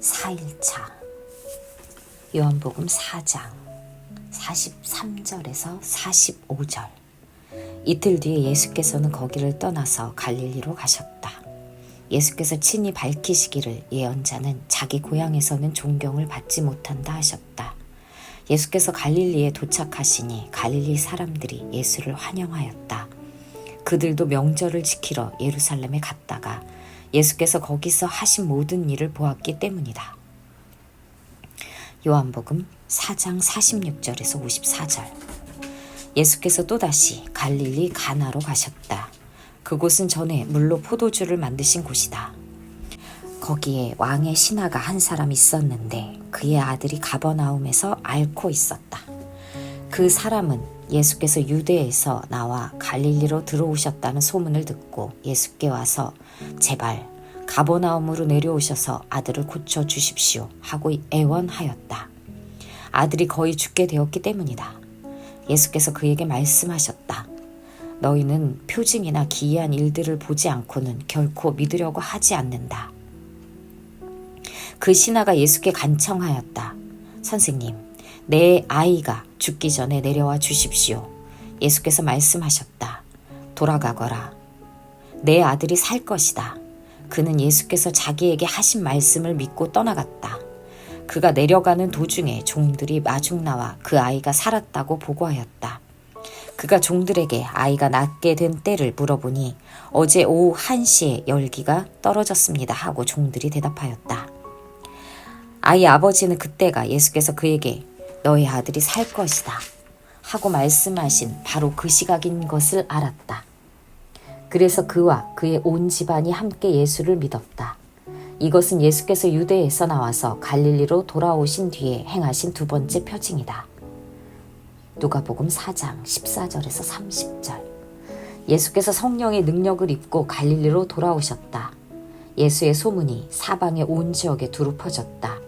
4일차 요한복음 4장 43절에서 45절 이틀 뒤에 예수께서는 거기를 떠나서 갈릴리로 가셨다. 예수께서 친히 밝히시기를 예언자는 자기 고향에서는 존경을 받지 못한다 하셨다. 예수께서 갈릴리에 도착하시니 갈릴리 사람들이 예수를 환영하였다. 그들도 명절을 지키러 예루살렘에 갔다가 예수께서 거기서 하신 모든 일을 보았기 때문이다. 요한복음 4장 46절에서 54절. 예수께서 또다시 갈릴리 가나로 가셨다. 그곳은 전에 물로 포도주를 만드신 곳이다. 거기에 왕의 신하가 한 사람 있었는데 그의 아들이 가버나움에서 앓고 있었다. 그 사람은 예수께서 유대에서 나와 갈릴리로 들어오셨다는 소문을 듣고 예수께 와서 제발 가버나움으로 내려오셔서 아들을 고쳐 주십시오 하고 애원하였다. 아들이 거의 죽게 되었기 때문이다. 예수께서 그에게 말씀하셨다. 너희는 표징이나 기이한 일들을 보지 않고는 결코 믿으려고 하지 않는다. 그 신하가 예수께 간청하였다. 선생님, 내 아이가 죽기 전에 내려와 주십시오. 예수께서 말씀하셨다. 돌아가거라. 내 아들이 살 것이다. 그는 예수께서 자기에게 하신 말씀을 믿고 떠나갔다. 그가 내려가는 도중에 종들이 마중 나와 그 아이가 살았다고 보고하였다. 그가 종들에게 아이가 낫게 된 때를 물어보니 어제 오후 1시에 열기가 떨어졌습니다 하고 종들이 대답하였다. 아이 아버지는 그때가 예수께서 그에게 너의 아들이 살 것이다 하고 말씀하신 바로 그 시각인 것을 알았다. 그래서 그와 그의 온 집안이 함께 예수를 믿었다. 이것은 예수께서 유대에서 나와서 갈릴리로 돌아오신 뒤에 행하신 두 번째 표징이다. 누가복음 4장 14절에서 30절. 예수께서 성령의 능력을 입고 갈릴리로 돌아오셨다. 예수의 소문이 사방의 온 지역에 두루 퍼졌다.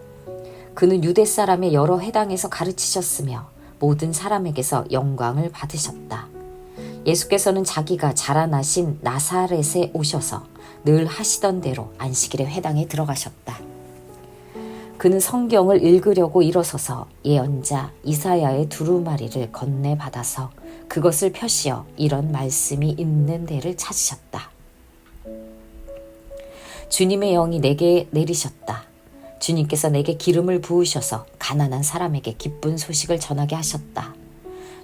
그는 유대 사람의 여러 회당에서 가르치셨으며 모든 사람에게서 영광을 받으셨다. 예수께서는 자기가 자라나신 나사렛에 오셔서 늘 하시던 대로 안식일의 회당에 들어가셨다. 그는 성경을 읽으려고 일어서서 예언자 이사야의 두루마리를 건네받아서 그것을 펴시어 이런 말씀이 있는 데를 찾으셨다. 주님의 영이 내게 내리셨다. 주님께서 내게 기름을 부으셔서 가난한 사람에게 기쁜 소식을 전하게 하셨다.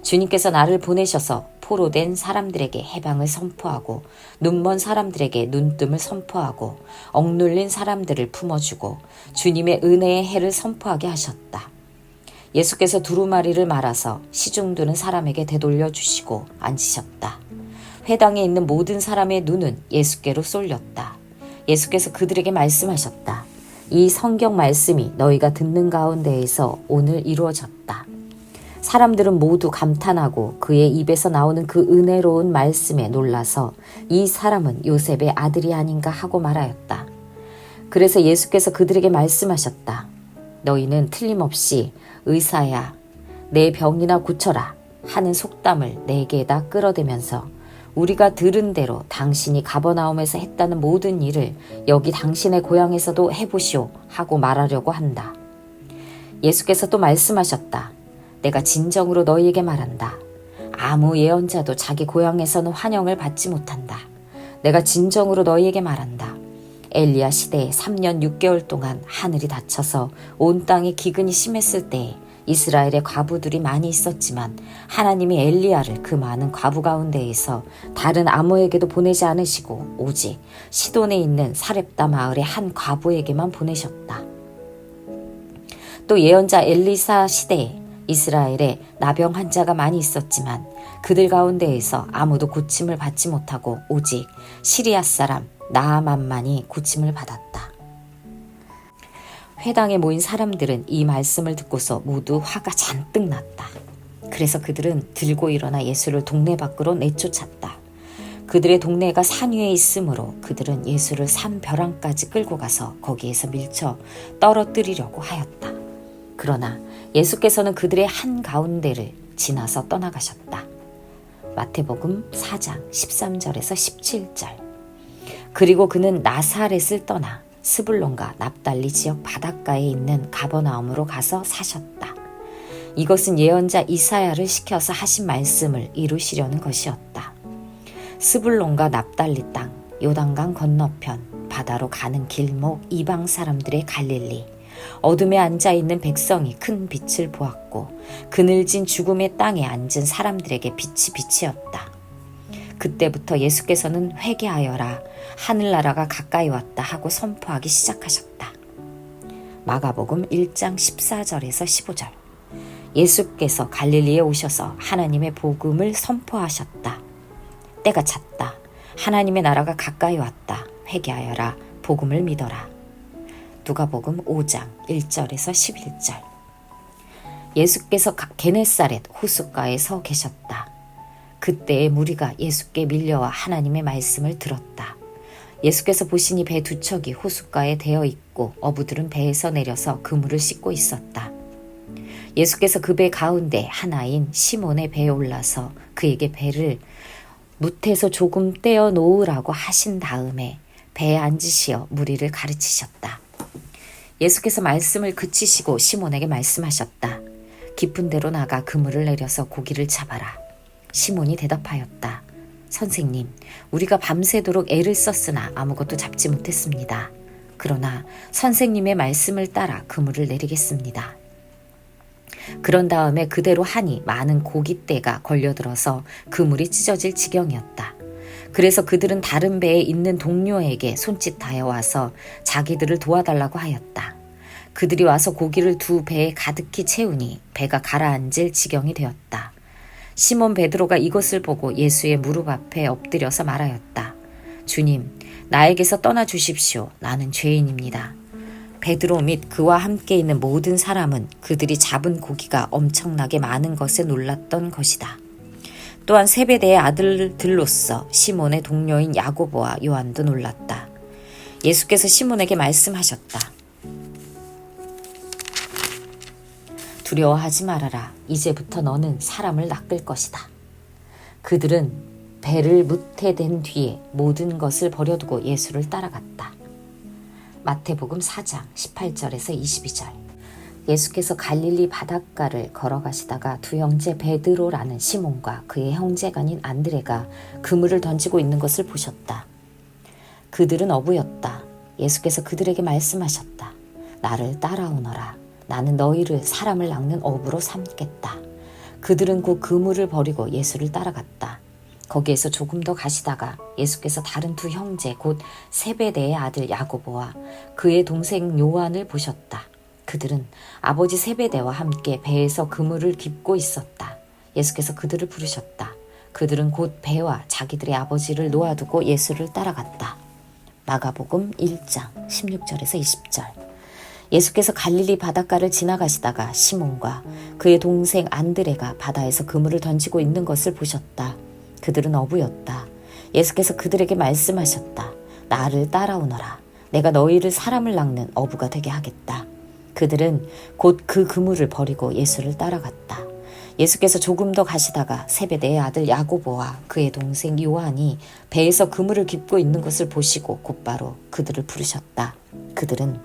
주님께서 나를 보내셔서 포로된 사람들에게 해방을 선포하고 눈먼 사람들에게 눈뜸을 선포하고 억눌린 사람들을 품어주고 주님의 은혜의 해를 선포하게 하셨다. 예수께서 두루마리를 말아서 시중드는 사람에게 되돌려 주시고 앉으셨다. 회당에 있는 모든 사람의 눈은 예수께로 쏠렸다. 예수께서 그들에게 말씀하셨다. 이 성경 말씀이 너희가 듣는 가운데에서 오늘 이루어졌다. 사람들은 모두 감탄하고 그의 입에서 나오는 그 은혜로운 말씀에 놀라서 이 사람은 요셉의 아들이 아닌가 하고 말하였다. 그래서 예수께서 그들에게 말씀하셨다. 너희는 틀림없이 의사야, 내 병이나 고쳐라 하는 속담을 내게다 끌어대면서 우리가 들은 대로 당신이 가버나움에서 했다는 모든 일을 여기 당신의 고향에서도 해보시오 하고 말하려고 한다. 예수께서 또 말씀하셨다. 내가 진정으로 너희에게 말한다. 아무 예언자도 자기 고향에서는 환영을 받지 못한다. 내가 진정으로 너희에게 말한다. 엘리야 시대에 3년 6개월 동안 하늘이 닫혀서 온 땅에 기근이 심했을 때에 이스라엘의 과부들이 많이 있었지만 하나님이 엘리야를 그 많은 과부 가운데에서 다른 아무에게도 보내지 않으시고 오직 시돈에 있는 사렙다 마을의 한 과부에게만 보내셨다. 또 예언자 엘리사 시대에 이스라엘에 나병 환자가 많이 있었지만 그들 가운데에서 아무도 고침을 받지 못하고 오직 시리아 사람 나아만만이 고침을 받았다. 회당에 모인 사람들은 이 말씀을 듣고서 모두 화가 잔뜩 났다. 그래서 그들은 들고 일어나 예수를 동네 밖으로 내쫓았다. 그들의 동네가 산 위에 있으므로 그들은 예수를 산 벼랑까지 끌고 가서 거기에서 밀쳐 떨어뜨리려고 하였다. 그러나 예수께서는 그들의 한 가운데를 지나서 떠나가셨다. 마태복음 4장 13절에서 17절. 그리고 그는 나사렛을 떠나 스불론과 납달리 지역 바닷가에 있는 가버나움으로 가서 사셨다. 이것은 예언자 이사야를 시켜서 하신 말씀을 이루시려는 것이었다. 스불론과 납달리 땅, 요단강 건너편, 바다로 가는 길목 이방 사람들의 갈릴리, 어둠에 앉아 있는 백성이 큰 빛을 보았고 그늘진 죽음의 땅에 앉은 사람들에게 빛이 빛이었다. 그때부터 예수께서는 회개하여라 하늘나라가 가까이 왔다 하고 선포하기 시작하셨다. 마가복음 1장 14절에서 15절. 예수께서 갈릴리에 오셔서 하나님의 복음을 선포하셨다. 때가 찼다. 하나님의 나라가 가까이 왔다. 회개하여라. 복음을 믿어라. 누가복음 5장 1절에서 11절. 예수께서 게네사렛 호숫가에 서 계셨다. 그때의 무리가 예수께 밀려와 하나님의 말씀을 들었다. 예수께서 보시니 배 두 척이 호숫가에 대어 있고 어부들은 배에서 내려서 그물을 씻고 있었다. 예수께서 그 배 가운데 하나인 시몬의 배에 올라서 그에게 배를 뭇에서 조금 떼어 놓으라고 하신 다음에 배에 앉으시어 무리를 가르치셨다. 예수께서 말씀을 그치시고 시몬에게 말씀하셨다. 깊은 데로 나가 그물을 내려서 고기를 잡아라. 시몬이 대답하였다. 선생님, 우리가 밤새도록 애를 썼으나 아무것도 잡지 못했습니다. 그러나 선생님의 말씀을 따라 그물을 내리겠습니다. 그런 다음에 그대로 하니 많은 고깃대가 걸려들어서 그물이 찢어질 지경이었다. 그래서 그들은 다른 배에 있는 동료에게 손짓하여 와서 자기들을 도와달라고 하였다. 그들이 와서 고기를 두 배에 가득히 채우니 배가 가라앉을 지경이 되었다. 시몬 베드로가 이것을 보고 예수의 무릎 앞에 엎드려서 말하였다. 주님, 나에게서 떠나 주십시오. 나는 죄인입니다. 베드로 및 그와 함께 있는 모든 사람은 그들이 잡은 고기가 엄청나게 많은 것에 놀랐던 것이다. 또한 세베대의 아들들로서 시몬의 동료인 야고보와 요한도 놀랐다. 예수께서 시몬에게 말씀하셨다. 두려워하지 말아라. 이제부터 너는 사람을 낚을 것이다. 그들은 배를 무태된 뒤에 모든 것을 버려두고 예수를 따라갔다. 마태복음 4장 18절에서 22절. 예수께서 갈릴리 바닷가를 걸어가시다가 두 형제 베드로라는 시몬과 그의 형제간인 안드레가 그물을 던지고 있는 것을 보셨다. 그들은 어부였다. 예수께서 그들에게 말씀하셨다. 나를 따라오너라. 나는 너희를 사람을 낚는 어부로 삼겠다. 그들은 곧 그물을 버리고 예수를 따라갔다. 거기에서 조금 더 가시다가 예수께서 다른 두 형제 곧 세베대의 아들 야고보와 그의 동생 요한을 보셨다. 그들은 아버지 세베대와 함께 배에서 그물을 깁고 있었다. 예수께서 그들을 부르셨다. 그들은 곧 배와 자기들의 아버지를 놓아두고 예수를 따라갔다. 마가복음 1장 16절에서 20절. 예수께서 갈릴리 바닷가를 지나가시다가 시몬과 그의 동생 안드레가 바다에서 그물을 던지고 있는 것을 보셨다. 그들은 어부였다. 예수께서 그들에게 말씀하셨다. 나를 따라오너라. 내가 너희를 사람을 낚는 어부가 되게 하겠다. 그들은 곧 그 그물을 버리고 예수를 따라갔다. 예수께서 조금 더 가시다가 세베대의 아들 야고보와 그의 동생 요한이 배에서 그물을 깁고 있는 것을 보시고 곧바로 그들을 부르셨다. 그들은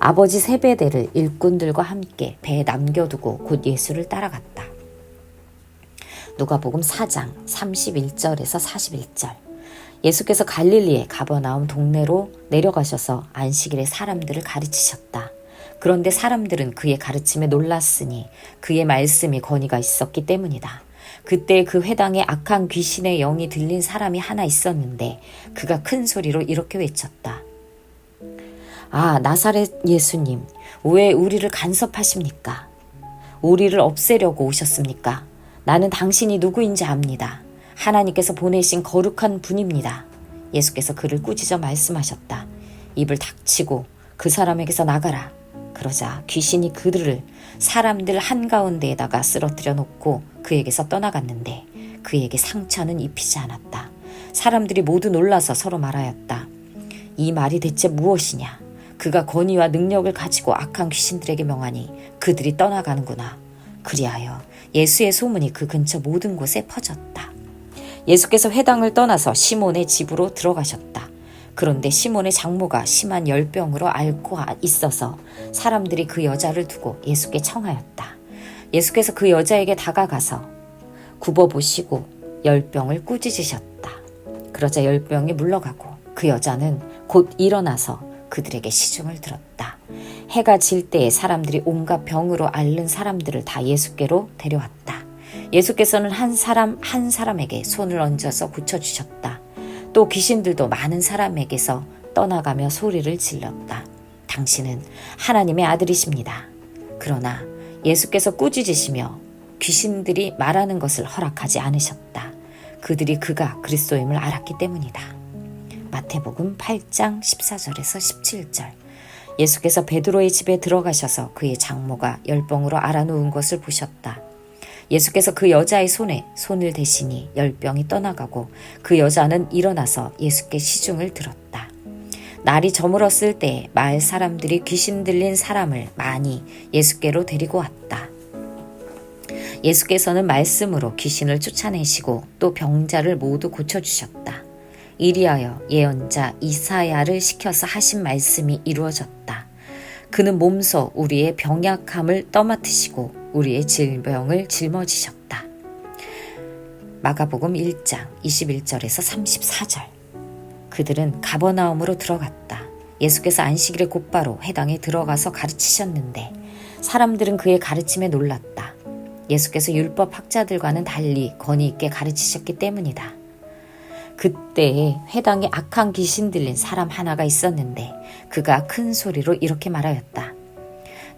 아버지 세베대를 일꾼들과 함께 배에 남겨두고 곧 예수를 따라갔다. 누가복음 4장 31절에서 41절. 예수께서 갈릴리에 가버나움 동네로 내려가셔서 안식일에 사람들을 가르치셨다. 그런데 사람들은 그의 가르침에 놀랐으니 그의 말씀이 권위가 있었기 때문이다. 그때 그 회당에 악한 귀신의 영이 들린 사람이 하나 있었는데 그가 큰 소리로 이렇게 외쳤다. 아, 나사렛 예수님, 왜 우리를 간섭하십니까? 우리를 없애려고 오셨습니까? 나는 당신이 누구인지 압니다. 하나님께서 보내신 거룩한 분입니다. 예수께서 그를 꾸짖어 말씀하셨다. 입을 닥치고 그 사람에게서 나가라. 그러자 귀신이 그들을 사람들 한가운데에다가 쓰러뜨려 놓고 그에게서 떠나갔는데 그에게 상처는 입히지 않았다. 사람들이 모두 놀라서 서로 말하였다. 이 말이 대체 무엇이냐? 그가 권위와 능력을 가지고 악한 귀신들에게 명하니 그들이 떠나가는구나. 그리하여 예수의 소문이 그 근처 모든 곳에 퍼졌다. 예수께서 회당을 떠나서 시몬의 집으로 들어가셨다. 그런데 시몬의 장모가 심한 열병으로 앓고 있어서 사람들이 그 여자를 두고 예수께 청하였다. 예수께서 그 여자에게 다가가서 굽어보시고 열병을 꾸짖으셨다. 그러자 열병이 물러가고 그 여자는 곧 일어나서 그들에게 시중을 들었다. 해가 질 때에 사람들이 온갖 병으로 앓는 사람들을 다 예수께로 데려왔다. 예수께서는 한 사람 한 사람에게 손을 얹어서 고쳐주셨다. 또 귀신들도 많은 사람에게서 떠나가며 소리를 질렀다. 당신은 하나님의 아들이십니다. 그러나 예수께서 꾸짖으시며 귀신들이 말하는 것을 허락하지 않으셨다. 그들이 그가 그리스도임을 알았기 때문이다. 마태복음 8장 14절에서 17절. 예수께서 베드로의 집에 들어가셔서 그의 장모가 열병으로 알아누운 것을 보셨다. 예수께서 그 여자의 손에 손을 대시니 열병이 떠나가고 그 여자는 일어나서 예수께 시중을 들었다. 날이 저물었을 때 마을 사람들이 귀신 들린 사람을 많이 예수께로 데리고 왔다. 예수께서는 말씀으로 귀신을 쫓아내시고 또 병자를 모두 고쳐주셨다. 이리하여 예언자 이사야를 시켜서 하신 말씀이 이루어졌다. 그는 몸소 우리의 병약함을 떠맡으시고 우리의 질병을 짊어지셨다. 마가복음 1장 21절에서 34절. 그들은 가버나움으로 들어갔다. 예수께서 안식일에 곧바로 회당에 들어가서 가르치셨는데 사람들은 그의 가르침에 놀랐다. 예수께서 율법 학자들과는 달리 권위 있게 가르치셨기 때문이다. 그때에 회당에 악한 귀신 들린 사람 하나가 있었는데 그가 큰 소리로 이렇게 말하였다.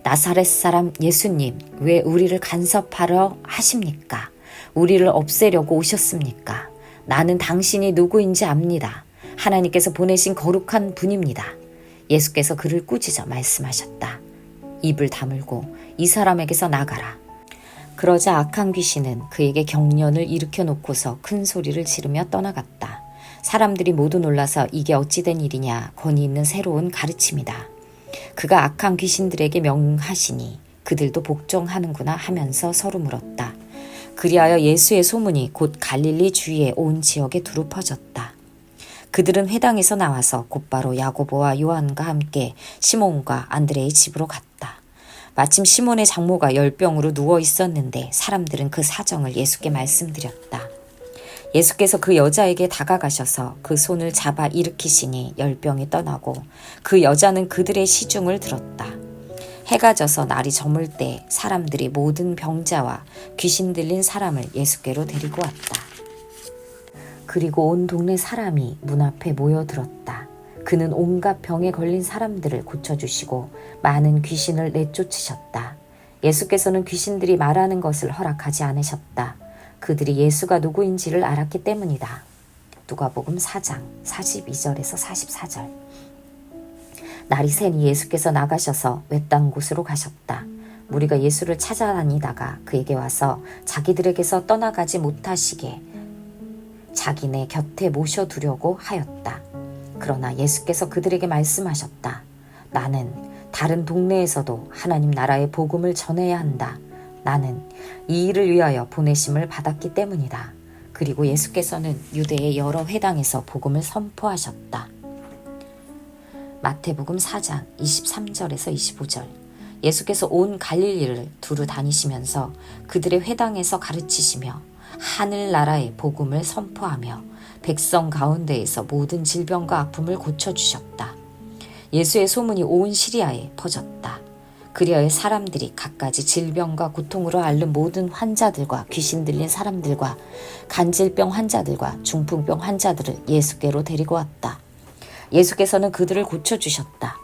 나사렛 사람 예수님, 왜 우리를 간섭하려 하십니까? 우리를 없애려고 오셨습니까? 나는 당신이 누구인지 압니다. 하나님께서 보내신 거룩한 분입니다. 예수께서 그를 꾸짖어 말씀하셨다. 입을 다물고 이 사람에게서 나가라. 그러자 악한 귀신은 그에게 경련을 일으켜 놓고서 큰 소리를 지르며 떠나갔다. 사람들이 모두 놀라서 이게 어찌된 일이냐 권위 있는 새로운 가르침이다. 그가 악한 귀신들에게 명하시니 그들도 복종하는구나 하면서 서로 물었다. 그리하여 예수의 소문이 곧 갈릴리 주위의 온 지역에 두루 퍼졌다. 그들은 회당에서 나와서 곧바로 야고보와 요한과 함께 시몬과 안드레의 집으로 갔다. 마침 시몬의 장모가 열병으로 누워 있었는데 사람들은 그 사정을 예수께 말씀드렸다. 예수께서 그 여자에게 다가가셔서 그 손을 잡아 일으키시니 열병이 떠나고 그 여자는 그들의 시중을 들었다. 해가 져서 날이 저물 때 사람들이 모든 병자와 귀신 들린 사람을 예수께로 데리고 왔다. 그리고 온 동네 사람이 문 앞에 모여들었다. 그는 온갖 병에 걸린 사람들을 고쳐주시고 많은 귀신을 내쫓으셨다. 예수께서는 귀신들이 말하는 것을 허락하지 않으셨다. 그들이 예수가 누구인지를 알았기 때문이다. 누가복음 4장 42절에서 44절. 날이 새니 예수께서 나가셔서 외딴 곳으로 가셨다. 무리가 예수를 찾아다니다가 그에게 와서 자기들에게서 떠나가지 못하시게 자기네 곁에 모셔두려고 하였다. 그러나 예수께서 그들에게 말씀하셨다. 나는 다른 동네에서도 하나님 나라의 복음을 전해야 한다. 나는 이 일을 위하여 보내심을 받았기 때문이다. 그리고 예수께서는 유대의 여러 회당에서 복음을 선포하셨다. 마태복음 4장 23절에서 25절. 예수께서 온 갈릴리를 두루 다니시면서 그들의 회당에서 가르치시며 하늘나라의 복음을 선포하며 백성 가운데에서 모든 질병과 아픔을 고쳐주셨다. 예수의 소문이 온 시리아에 퍼졌다. 그리하여 사람들이 갖가지 질병과 고통으로 앓는 모든 환자들과 귀신 들린 사람들과 간질병 환자들과 중풍병 환자들을 예수께로 데리고 왔다. 예수께서는 그들을 고쳐주셨다.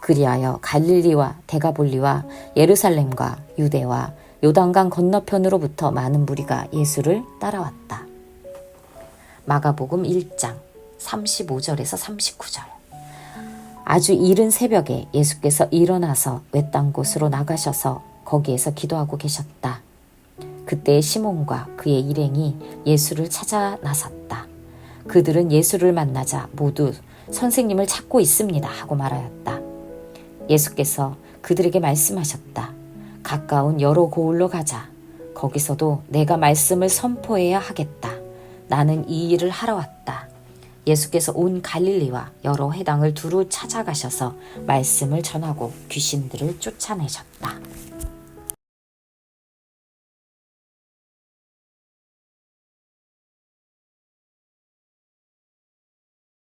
그리하여 갈릴리와 데가볼리와 예루살렘과 유대와 요단강 건너편으로부터 많은 무리가 예수를 따라왔다. 마가복음 1장 35절에서 39절. 아주 이른 새벽에 예수께서 일어나서 외딴 곳으로 나가셔서 거기에서 기도하고 계셨다. 그때 시몬과 그의 일행이 예수를 찾아 나섰다. 그들은 예수를 만나자 모두 선생님을 찾고 있습니다 하고 말하였다. 예수께서 그들에게 말씀하셨다. 가까운 여러 고을로 가자. 거기서도 내가 말씀을 선포해야 하겠다. 나는 이 일을 하러 왔다. 예수께서 온 갈릴리와 여러 회당을 두루 찾아가셔서 말씀을 전하고 귀신들을 쫓아내셨다.